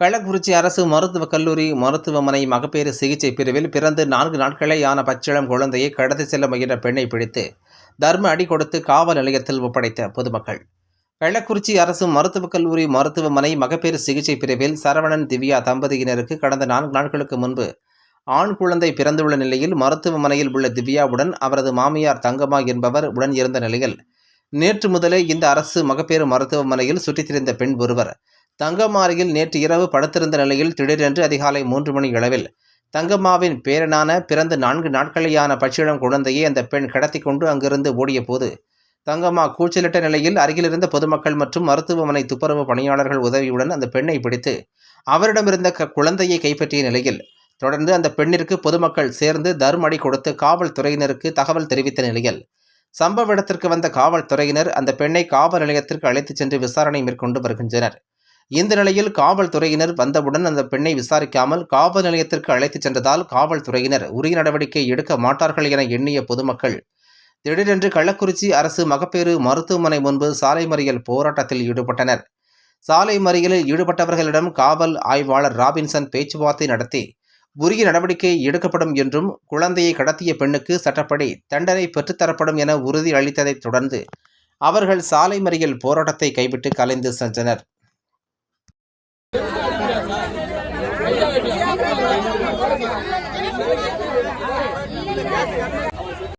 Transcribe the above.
கள்ளக்குறிச்சி அரசு மருத்துவக் கல்லூரி மருத்துவமனை மகப்பேறு சிகிச்சை பிரிவில் பிறந்து நான்கு நாட்களேயான பச்சிளம் குழந்தையை கடத்தி செல்ல முயன்ற பெண்ணை பிடித்து தர்ம அடி கொடுத்து காவல் நிலையத்தில் ஒப்படைத்த பொதுமக்கள். கள்ளக்குறிச்சி அரசு மருத்துவக் கல்லூரி மருத்துவமனை மகப்பேறு சிகிச்சை பிரிவில் சரவணன் திவ்யா தம்பதியினருக்கு கடந்த நான்கு நாட்களுக்கு முன்பு ஆண் குழந்தை பிறந்துள்ள நிலையில் மருத்துவமனையில் உள்ள திவ்யாவுடன் அவரது மாமியார் தங்கம்மா என்பவர் உடன் இருந்த நிலையில் நேற்று முதலே இந்த அரசு மகப்பேறு மருத்துவமனையில் சுற்றித் திரிந்த பெண் ஒருவர் தங்கம்மாரியில் நேற்று இரவு படுத்திருந்த நிலையில் திடீரென்று அதிகாலை மூன்று மணி அளவில் தங்கம்மாவின் பேரனான பிறந்து நான்கு நாட்களேயான பட்சியிடம் குழந்தையை அந்த பெண் கடத்தி கொண்டு அங்கிருந்து ஓடிய போது தங்கம்மா கூச்சலிட்ட நிலையில் அருகிலிருந்த பொதுமக்கள் மற்றும் மருத்துவமனை துப்புரவு பணியாளர்கள் உதவியுடன் அந்த பெண்ணை பிடித்து அவரிடமிருந்த க- குழந்தையை கைப்பற்றிய நிலையில் தொடர்ந்து அந்த பெண்ணிற்கு பொதுமக்கள் சேர்ந்து தர்மடி கொடுத்து காவல்துறையினருக்கு தகவல் தெரிவித்த நிலையில் சம்பவ இடத்திற்கு வந்த காவல்துறையினர் அந்த பெண்ணை காவல் நிலையத்திற்கு அழைத்துச் சென்று விசாரணை மேற்கொண்டு வருகின்றனர். இந்த நிலையில் காவல்துறையினர் வந்தவுடன் அந்த பெண்ணை விசாரிக்காமல் காவல் நிலையத்திற்கு அழைத்துச் சென்றதால் காவல்துறையினர் உரிய நடவடிக்கை எடுக்க மாட்டார்கள் என எண்ணிய பொதுமக்கள். திடீரென்று கள்ளக்குறிச்சி அரசு மகப்பேறு மருத்துவமனை முன்பு சாலை மறியல் போராட்டத்தில் ஈடுபட்டனர். சாலை மறியலில் ஈடுபட்டவர்களிடம் காவல் ஆய்வாளர் ராபின்சன் பேச்சுவார்த்தை நடத்தி உரிய நடவடிக்கை எடுக்கப்படும் என்றும் குழந்தையை கடத்திய பெண்ணுக்கு சட்டப்படி தண்டனை பெற்றுத்தரப்படும் என உறுதி அளித்ததைத் தொடர்ந்து அவர்கள் சாலை மறியல் போராட்டத்தை கைவிட்டு கலைந்து சென்றனர். ¡Gracias!